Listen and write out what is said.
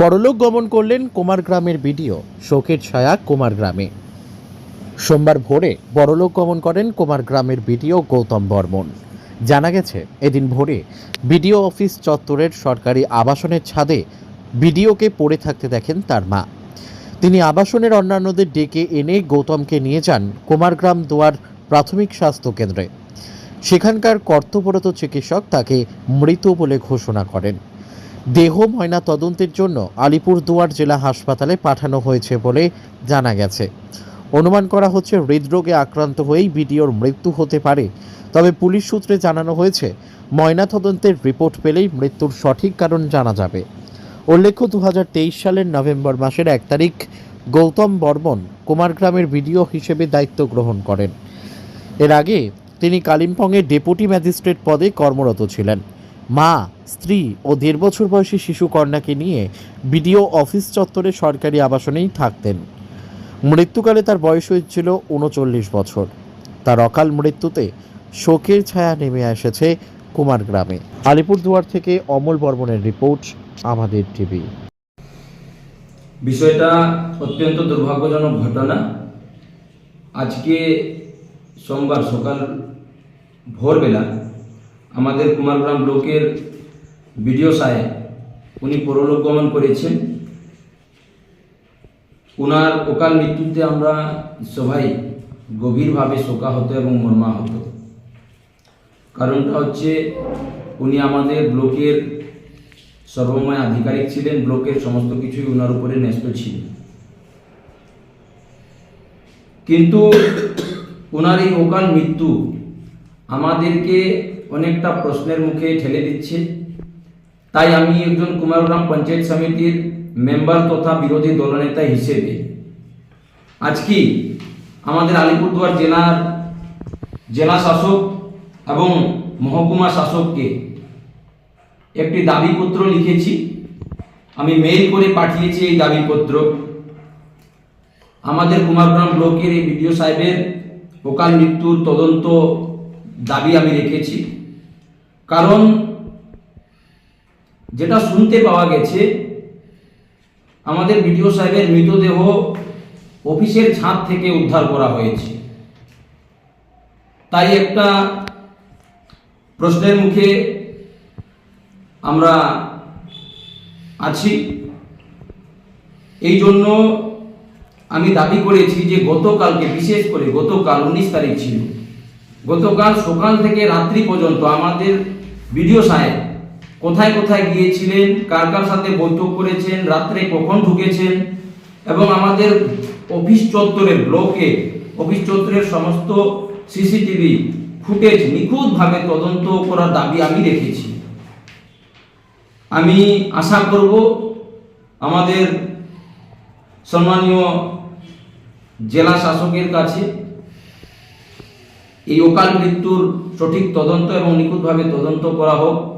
পরলোক গমন করলেন কুমার গ্রামের বিডিও শোকের ছায়া কুমার গ্রামে। সোমবার ভোরে বড়লোক গমন করেন কুমার গ্রামের বিডিও গৌতম বর্মন। জানা গেছে, এদিন ভোরে বিডিও অফিস চত্বরের সরকারি আবাসনের ছাদে বিডিওকে পড়ে থাকতে দেখেন তার মা। তিনি আবাসনের অন্যান্যদের ডেকে এনে গৌতমকে নিয়ে যান কুমারগ্রাম দুয়ার প্রাথমিক স্বাস্থ্য কেন্দ্রে। সেখানকার কর্তব্যরত চিকিৎসক তাকে মৃত বলে ঘোষণা করেন। দেহ ময়না তদন্তের জন্য আলিপুরদুয়ার জেলা হাসপাতালে পাঠানো হয়েছে বলে জানা গেছে। অনুমান করা হচ্ছে হৃদরোগে আক্রান্ত হয়েই বিডিওর মৃত্যু হতে পারে। তবে পুলিশ সূত্রে জানানো হয়েছে, ময়না তদন্তের রিপোর্ট পেলেই মৃত্যুর সঠিক কারণ জানা যাবে। উল্লেখ্য দু হাজার তেইশ সালের নভেম্বর মাসের এক তারিখ গৌতম বর্মন কুমারগ্রামের বিডিও হিসেবে দায়িত্ব গ্রহণ করেন। এর আগে তিনি কালিম্পংয়ের ডেপুটি ম্যাজিস্ট্রেট পদে কর্মরত ছিলেন। মা, স্ত্রী ও দেড় বছর বয়সী শিশু কন্যাকে নিয়ে বিডিও অফিস চত্বরে সরকারি আবাসনেই থাকতেন। মৃত্যুকালে তার বয়স হয়েছিল উনচল্লিশ বছর। তার অকাল মৃত্যুতে শোকের ছায়া নেমে এসেছে কুমার গ্রামে। আলিপুরদুয়ার থেকে অমল বর্মনের রিপোর্ট, আমাদের টিভি। বিষয়টা অত্যন্ত দুর্ভাগ্যজনক ঘটনা। আজকে সোমবার সকাল ভোরবেলা আমাদের কুমারগ্রাম ব্লকের বিডিও সাহেব, উনি পরলোক গমন করেছেন। ওনার অকাল মৃত্যুতে আমরা সবাই গভীরভাবে শোকাহত এবং মর্মাহত। কারণটা হচ্ছে, উনি আমাদের ব্লকের সর্বময় আধিকারিক ছিলেন, ব্লকের সমস্ত কিছুই ওনার উপরে ন্যস্ত ছিল। কিন্তু ওনার এই অকাল মৃত্যু আমাদেরকে অনেকটা প্রশ্নের মুখে ঠেলে দিচ্ছে। তাই আমি একজন কুমারগ্রাম পঞ্চায়েত সমিতির মেম্বার তথা বিরোধী দলনেতা হিসেবে আজকে আমাদের আলিপুরদুয়ার জেলার জেলা শাসক এবং মহকুমা শাসককে একটি দাবিপত্র লিখেছি। আমি মেইল করে পাঠিয়েছি এই দাবিপত্র। আমাদের কুমারগ্রাম ব্লকের এই বিডিও সাহেবের অকাল মৃত্যুর তদন্ত দাবি আমি রেখেছি। কারণ যেটা শুনতে পাওয়া গেছে, আমাদের বিডিও সাহেবের মৃতদেহ অফিসের ছাদ থেকে উদ্ধার করা হয়েছে। তাই একটা প্রশ্নের মুখে আমরা আছি। এই জন্য আমি দাবি করেছি যে গতকালকে, বিশেষ করে গতকাল উনিশ তারিখ ছিল গতকাল সকাল থেকে রাত্রি পর্যন্ত আমাদের বিডিও সাহেব কোথায় কোথায় গিয়েছিলেন, কার কার সাথে বৈঠক করেছেন, রাত্রে কখন ঢুকেছেন, এবং আমাদের অফিস চত্বরের ব্লকে, অফিস চত্বরের সমস্ত সিসিটিভি ফুটেজ নিখুঁতভাবে তদন্ত করার দাবি আমি রেখেছি। আমি আশা করব আমাদের সম্মানীয় জেলা শাসকের কাছে এই অকাল মৃত্যুর সঠিক তদন্ত এবং নিখুঁতভাবে তদন্ত করা হোক।